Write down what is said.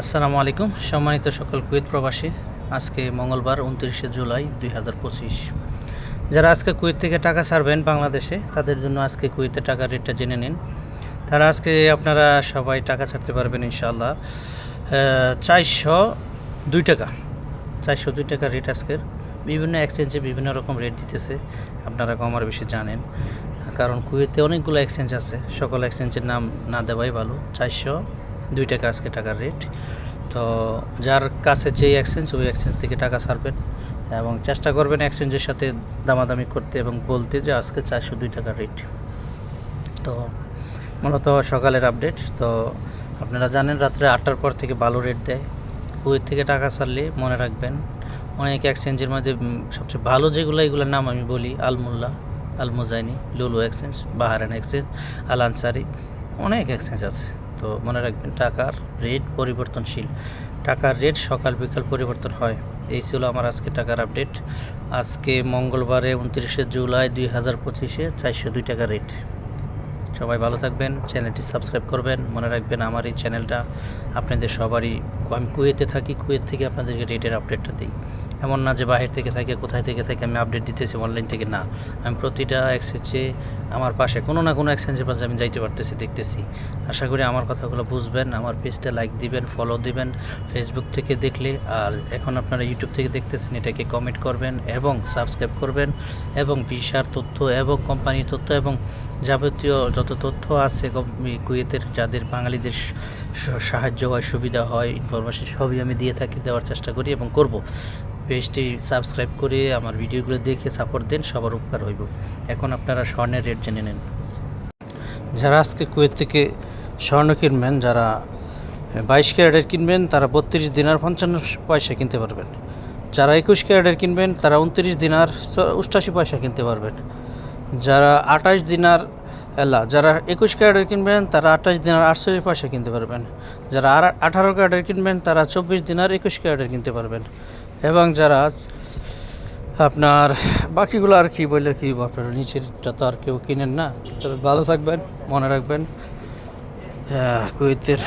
আসসালামু আলাইকুম। সম্মানিত সকল কুয়েত প্রবাসী, আজকে মঙ্গলবার উনত্রিশে জুলাই দুই হাজার পঁচিশ। যারা আজকে কুয়েত থেকে টাকা ছাড়বেন বাংলাদেশে, তাদের জন্য আজকে কুয়েতে টাকার রেটটা জেনে নিন। তারা আজকে আপনারা সবাই টাকা ছাড়তে পারবেন ইনশাল্লাহ চারশো দুই টাকা। চারশো দুই টাকা রেট আজকের। বিভিন্ন এক্সচেঞ্জে বিভিন্ন রকম রেট দিতেছে। আপনারা কমার বেশি জানেন। কারণ কুয়েতে অনেকগুলো এক্সচেঞ্জ আছে। সকল এক্সচেঞ্জের নাম না দেওয়াই ভালো। চারশো দুই টাকা আজকে টাকার রেট তো যার কাছে যেই এক্সচেঞ্জ ওই এক্সচেঞ্জ থেকে টাকা ছাড়বেন এবং চেষ্টা করবেন এক্সচেঞ্জের সাথে দামাদামি করতে এবং বলতে যে আজকে চারশো দুই টাকার রেট তো মূলত সকালের আপডেট তো আপনারা জানেন রাত্রে আটটার পর থেকে ভালো রেট দেয়। কুয়েত থেকে টাকা ছাড়লে মনে রাখবেন অনেক এক্সচেঞ্জের মধ্যে সবচেয়ে ভালো যেগুলো, এগুলোর নাম আমি বলি Al Mulla, Al Muzaini, Lulu exchange Bahrain exchange Al Ansari. অনেক এক্সচেঞ্জ আছে। তো মনে রাখবেন টাকার রেট পরিবর্তনশীল। টাকার রেট সকাল বিকাল পরিবর্তন হয়। এই ছিল আমার আজকে টাকার আপডেট আজকে মঙ্গলবারে উনত্রিশে জুলাই দুই হাজার পঁচিশে চারশো দুই টাকা রেট সবাই ভালো থাকবেন, চ্যানেলটি সাবস্ক্রাইব করবেন। মনে রাখবেন আমার এই চ্যানেলটা আপনাদের সবারই, আমি কুয়েতে থাকি, কুয়েত থেকে আপনাদেরকে রেটের আপডেটটা দিই। এমন না যে বাহির থেকে থাকে, কোথায় থেকে থাকে, আমি আপডেট দিতেছি অনলাইন থেকে না। আমি প্রতিটা এক্সচেঞ্জে আমার পাশে, কোনো না কোনো এক্সচেঞ্জের পাশে আমি যাইতে পারতেছি, দেখতেছি। আশা করি আমার কথাগুলো বুঝবেন, আমার পেজটা লাইক দিবেন ফলো দিবেন ফেসবুক থেকে দেখলে, আর এখন আপনারা ইউটিউব থেকে দেখতেছেন, এটাকে কমেন্ট করবেন এবং সাবস্ক্রাইব করবেন এবং ভিসার তথ্য এবং কোম্পানির তথ্য এবং যাবতীয় যত তথ্য আছে কুয়েতের যাদের, বাঙালিদের সাহায্য হয়, সুবিধা হয় ইনফরমেশন সবই আমি দিয়ে থাকি, দেওয়ার চেষ্টা করি এবং করব। পেজটি সাবস্ক্রাইব করে আমার ভিডিওগুলো দেখে সাপোর্ট দেন, সবার উপকার হইব। এখন আপনারা স্বর্ণের রেট জেনে নেন। যারা আজকে কুয়েত থেকে স্বর্ণ কিনবেন, যারা বাইশ ক্যারেটের কিনবেন, তারা বত্রিশ দিনার পঞ্চান্ন পয়সা কিনতে পারবেন। যারা একুশ ক্যারেটের কিনবেন, তারা উনত্রিশ দিনার অষ্টাশি পয়সা কিনতে পারবেন। যারা আঠাশ দিনার, এলা, যারা একুশ ক্যারেটের কিনবেন, তারা আঠাশ দিনার আটচল্লিশ পয়সা কিনতে পারবেন। যারা আঠারো ক্যারেটের কিনবেন, তারা চব্বিশ দিনার একুশ ক্যারেটের কিনতে পারবেন। এবং যারা আপনার বাকিগুলো আর কি বললে কি আপনার নিচেরটা তো আর কেউ কিনেন না। তবে ভালো থাকবেন মনে রাখবেন। হ্যাঁ, কুয়েতের